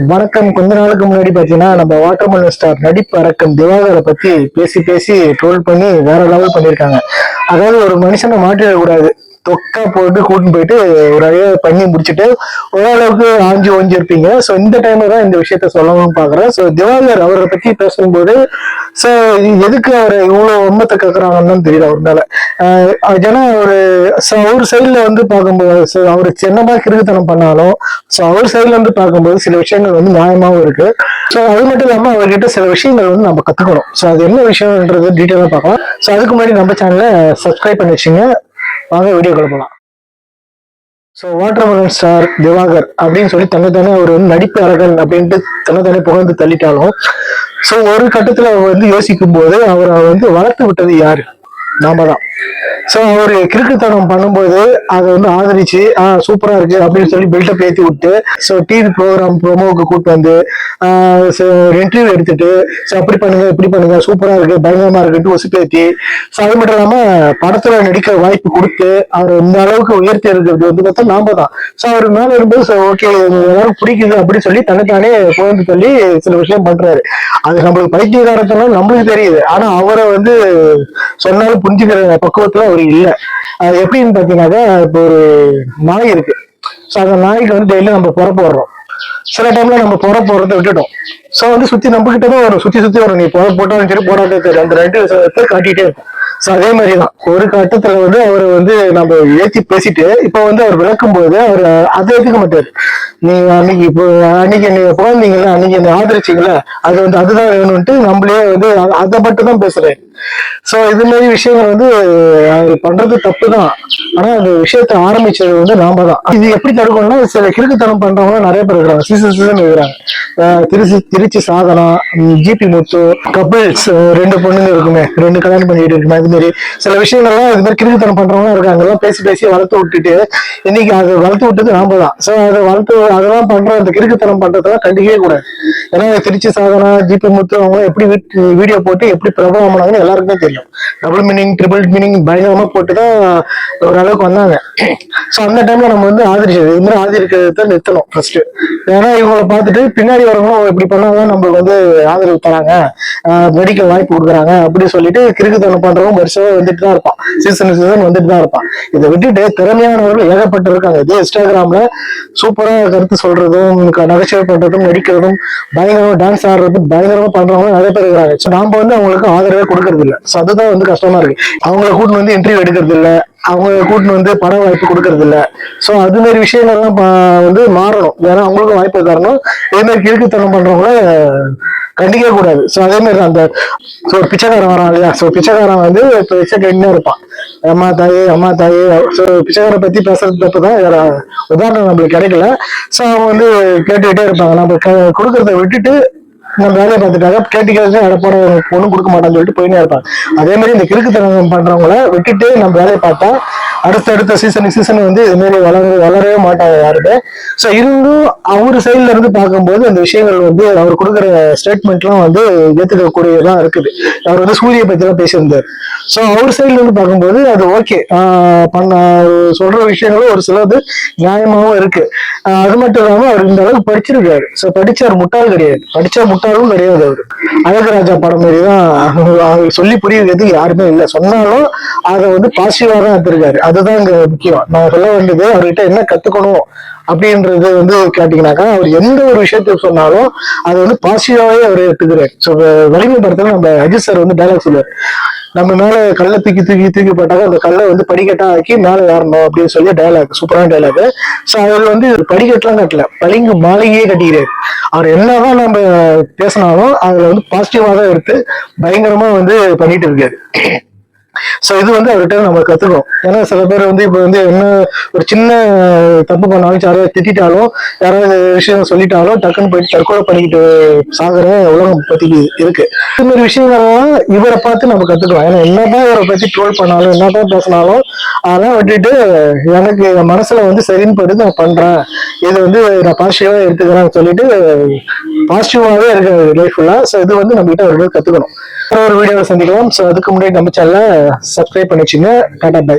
வணக்கம். கொஞ்ச நாளுக்கு முன்னாடி பாத்தீங்கன்னா நம்ம வாட்டர்மலன் ஸ்டார் நடிப்பு அரக்கம் திவாகரை பத்தி பேசி பேசி ட்ரோல் பண்ணி வேற லெவல் பண்ணியிருக்காங்க அதாவது ஒரு மனுஷனை மாற்றிடக்கூடாது. தொக்கா போட்டு கூட்டின்னு போயிட்டு ஒரு அழகாக பண்ணி முடிச்சுட்டு ஓரளவுக்கு ஆஞ்சி ஓஞ்சிருப்பீங்க ஸோ இந்த டைம்ல தான் இந்த விஷயத்த சொல்லணும்னு பாக்குறேன். ஸோ திவாகர் அவரை பத்தி பேசும்போது ஸோ எதுக்கு அவர் இவ்வளவு உண்மத்தை கேட்குறாங்கன்னு தெரியல அவர் மேல. ஆஹ் ஏன்னா ஒரு அவர் சைட்ல வந்து பார்க்கும்போது அவர் சின்னமா கிறுக்குத்தனம் பண்ணாலும் ஸோ அவர் சைட்ல வந்து பார்க்கும்போது சில விஷயங்கள் வந்து நியாயமாவும் இருக்கு. ஸோ அது மட்டும் இல்லாம அவர்கிட்ட சில விஷயங்கள் வந்து நம்ம கத்துக்கணும். ஸோ அது என்ன விஷயம்ன்றது டீட்டெயிலாக பார்க்கலாம். ஸோ அதுக்கு முன்னாடி நம்ம சேனலை சப்ஸ்கிரைப் பண்ணி வச்சுங்க. வாங்க வீடியோ போகலாம் ஸோ வாட்டர்மலன் ஸ்டார் திவாகர் அப்படின்னு சொல்லி தன்னைத்தானே அவர் வந்து நடிப்பு அரகன் அப்படின்ட்டு தன்னைத்தானே புகழ்ந்து தள்ளிட்டாலும். ஸோ ஒரு கட்டத்தில் அவர் வந்து யோசிக்கும் போது அவரை வந்து வளர்த்து விட்டது யாரு? நாம தான். ஸோ அவர் கிறுக்குத்தனம் பண்ணும்போது அதை வந்து ஆதரிச்சு ஆ சூப்பரா இருக்கு அப்படின்னு சொல்லி பில்டப் ஏற்றி விட்டு ஸோ டிவி ப்ரோக்ராம் ப்ரோமோவுக்கு கூட்டு வந்து இன்டர்வியூ எடுத்துட்டு ஸோ அப்படி பண்ணுங்க இப்படி பண்ணுங்க சூப்பரா இருக்கு பயங்கரமாக இருக்குன்ட்டு ஒசுப்பேத்தி. ஸோ அது மட்டும் இல்லாம படத்துல நடிக்க வாய்ப்பு கொடுத்து அவர் இந்த அளவுக்கு உயர்த்தி இருக்கிறது வந்து பார்த்தா நாம தான். ஸோ அவர் மேலே இருக்கும்போது ஸோ ஓகே எல்லாரும் பிடிக்குது அப்படின்னு சொல்லி தன்னைத்தானே புகழ்ந்து சொல்லி சில விஷயம் பண்றாரு. அது நம்மளுக்கு பைத்தியகாரத்தெல்லாம் நம்மளுக்கு தெரியுது. ஆனா அவரை வந்து சொன்னாலும் புரிஞ்சுக்கிற பக்குவத்துல அவர் இல்ல. அது எப்படின்னு பாத்தீங்கன்னாக்கா இப்போ ஒரு நாய் இருக்கு. ஸோ அந்த நாய்க்கு வந்து டெய்லி நம்ம புற போடுறோம். சில டைம்ல நம்ம புற போடுறத விட்டுட்டோம். ஸோ வந்து சுத்தி நம்ம கிட்ட தான் வரும். சுத்தி சுத்தி வரும். நீ புற போட்டாலும் சரி போடாட்டும் சரி அந்த ரெண்டு விஷயத்தை காட்டிட்டே இருக்கும். ஸோ அதே மாதிரி தான் ஒரு கட்டத்துல வந்து அவர் வந்து நம்ம ஏற்றி பேசிட்டு இப்போ வந்து அவர் விளக்கும் போது அவர் அதை ஏற்றுக்க மாட்டாரு நீ அன்னைக்கு இப்போ அன்னைக்கு நீங்க குழந்தைங்கள அன்னைக்கு என்ன ஆதரிச்சீங்களா அது வந்து அதுதான் வேணும்ட்டு நம்மளே வந்து அதை மட்டும் தான் பேசுறேன். சோ இது மாதிரி விஷயங்கள் வந்து அவர் பண்றது தப்பு தான் ஆனா அந்த விஷயத்தை ஆரம்பிச்சது வந்து நாம தான் இது எப்படி தடுக்கணும்னா சில கிறுக்குத்தனம் பண்றவங்க நிறைய பேர் இருக்கிறாங்க. சீசன் சீசன் இருக்கிறாங்க திருச்சி திருச்சி சாதனா ஜிபி முத்து கபிள்ஸ் ரெண்டு பொண்ணுங்க இருக்குமே. ரெண்டு கல்யாணம் பண்ணிட்டு இருக்குமே. அது மாதிரி சில விஷயங்கள்லாம் இது மாதிரி கிறுக்குத்தனம் பண்றவங்க இருக்காங்க. எல்லாம் பேசி பேசி வளர்த்து விட்டுட்டு இன்னைக்கு அதை வளர்த்து விட்டது நாம தான் சோ அதை வளர்த்து அதெல்லாம் பண்ற அந்த கிறுக்குத்தனம் பண்றதெல்லாம் கண்டிக்கவே கூடாது. ஏன்னா திருச்சி சாதனா ஜிபி முத்து அவங்க எப்படி வீடியோ போட்டு எப்படி பிரபலமானாங்கன்னு எல்லாருக்குமே தெரியும். டபுள் மீனிங் ட்ரிபிள் மீனிங் பயங்கரமா போட்டு தான் ஓரளவுக்கு வந்தாங்க. ஸோ அந்த டைம்ல நம்ம வந்து ஆதரிச்சது. இது மாதிரி ஆதரிக்கிறத நிறுத்தணும் ஃபர்ஸ்ட் ஏன்னா இவங்களை பார்த்துட்டு பின்னாடி வரவங்களும் இப்படி பண்ணாதான் நம்மளுக்கு வந்து ஆதரவு தராங்க. மெடிக்கல் வாய்ப்பு கொடுக்குறாங்க. அப்படின்னு சொல்லிட்டு கிறுக்குத்தனம் பண்றவங்க வருஷமா வந்துட்டு தான் இருப்பான். சீசன் சீசன் வந்துட்டு தான் இருப்பான். இதை விட்டுட்டு திறமையானவர்கள் ஏகப்பட்டு இருக்காங்க இதே இன்ஸ்டாகிராம்ல சூப்பரா கருத்து சொல்றதும் நகைச்சுவை பண்றதும் நடிக்கிறதும் பயங்கரமா டான்ஸ் ஆடுறதும் பயங்கரமா பண்றவங்க நிறைய பேர் இருக்கிறாங்க. ஸோ நாம வந்து அவங்களுக்கு ஆதரவே கொடுக்கறது இல்ல ஸோ அதுதான் வந்து கஷ்டமா இருக்கு. அவங்கள கூட்டின்னு வந்து இன்டர்வியூ எடுக்கிறது இல்ல அவங்க கூட்டின்னு வந்து பண வாய்ப்பு கொடுக்கறது இல்ல ஸோ அது மாதிரி விஷயங்கள்லாம் பா- வந்து மாறணும். ஏன்னா அவங்களுக்கும் வாய்ப்பு தரணும். இதே மாதிரி கிழக்குத்தனம் பண்றவங்கள கண்டிக்க கூடாது. ஸோ அதே மாதிரி அந்த ஸோ ஒரு பிச்சைக்காரன் வரான் இல்லையா? ஸோ பிச்சைக்காரன் வந்து இப்போ பிச்சை இருப்பான். அம்மா தாயே அம்மா தாயே. ஸோ பிச்சைக்காரை பத்தி பேசுறது தப்பு தான் வேற உதாரணம் நம்மளுக்கு கிடைக்கல. ஸோ அவங்க வந்து கேட்டுக்கிட்டே இருப்பாங்க. நம்ம க- கொடுக்கறத விட்டுட்டு நம்ம வேலையை பார்த்துட்டாங்க கேட்டுக்கிறது அடப்பாட ஒன்றும் கொடுக்க மாட்டான்னு சொல்லிட்டு போயினே இருப்பாங்க. அதே மாதிரி இந்த கிறுக்குத்தனம் பண்றவங்கள விட்டுட்டு நம்ம வேலையை பார்த்தா அடுத்த அடுத்த சீசன் சீசன் வந்து இது மாதிரி வளர வளரவே மாட்டாங்க யாருமே. ஸோ இருந்தும் அவர் சைட்ல இருந்து பார்க்கும்போது அந்த விஷயங்கள் வந்து அவர் கொடுக்குற ஸ்டேட்மெண்ட்லாம் வந்து ஏற்றுக்கக்கூடியதான் இருக்குது. அவர் வந்து சூரிய பத்தி எல்லாம் பேசியிருந்தார். ஸோ அவர் சைட்ல இருந்து பார்க்கும்போது அது ஓகே பண்ண சொல்ற விஷயங்களும் ஒரு சிலது நியாயமாகவும் இருக்கு. அது மட்டும் இல்லாமல் அவர் இந்த அளவுக்கு படிச்சிருக்காரு. ஸோ படிச்சார் முட்டாள் கிடையாது. படிச்சா முட்டாளும் கிடையாது அவர். அழகராஜா படம் மாதிரி தான் சொல்லி புரியுறதுக்கு யாருமே இல்லை. சொன்னாலும் அதை வந்து பாசிட்டிவாக தான் எடுத்திருக்காரு. அதுதான் இங்க முக்கியம். நான் சொல்ல வேண்டியது அவர்கிட்ட என்ன கத்துக்கணும் அப்படின்றது வந்து கேட்டீங்கன்னாக்கா அவர் எந்த ஒரு விஷயத்தை சொன்னாலும் அது வந்து பாசிட்டிவாவே அவர் எடுத்துக்கிறார். ஸோ வலிமை படத்துல நம்ம அஜித் சார் வந்து டைலாக் சொல்லுவார். நம்ம மேல கல்லை தூக்கி தூக்கி தூக்கி போட்டாக்க அந்த கல்லை வந்து படிக்கட்டா ஆக்கி மேல ஏறணும் அப்படின்னு சொல்லி டைலாக் சூப்பரான டைலாக் ஸோ அவர் வந்து படிக்கட்டுலாம் கட்டல. பளிங்கு மாளிகையே கட்டிக்கிறாரு. அவர் என்னதான் நம்ம பேசினாலும் அதுல வந்து பாசிட்டிவா தான் எடுத்து பயங்கரமா வந்து பண்ணிட்டு இருக்காரு. ஸோ இது வந்து அவர்கிட்ட நம்ம கத்துக்கணும். ஏன்னா சில பேர் வந்து இப்போ வந்து என்ன ஒரு சின்ன தப்பு பண்ணாலும் யாராவது திட்டாலும் யாராவது விஷயம் சொல்லிட்டாலும் டக்குன்னு போயிட்டு தற்கொலை பண்ணிக்கிட்டு சாகுற உலகம் பத்தி இருக்கு. இந்த மாதிரி விஷயங்கள்லாம் இவரை பார்த்து நம்ம கற்றுக்கலாம் ஏன்னா என்னதான் இவரை பத்தி ட்ரோல் பண்ணாலும் என்னதான் பேசினாலும் அதெல்லாம் விட்டுட்டு எனக்கு என் மனசுல வந்து சரின்னு படுது நான் பண்றேன். இது வந்து நான் பாசிட்டிவா எடுத்துக்கிறேன்னு சொல்லிட்டு பாசிட்டிவாகவே இருக்கு லைஃப் ஃபுல்லா ஸோ இது வந்து நம்ம கிட்ட ஒரு கத்துக்கணும். ஒரு வீடியோவில் சந்திக்கலாம். ஸோ அதுக்கு முன்னாடி நம்ம சேனலை சப்ஸ்கிரைப் பண்ணி வச்சுங்க டாடா பை